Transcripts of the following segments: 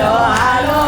lo hago.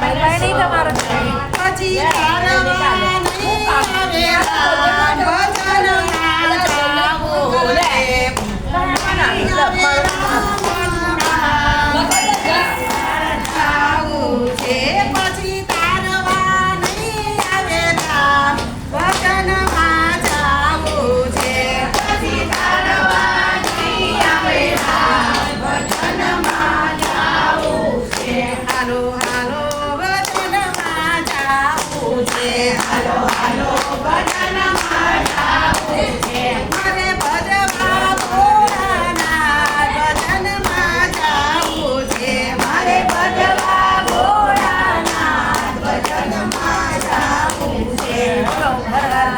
Margarita Martini.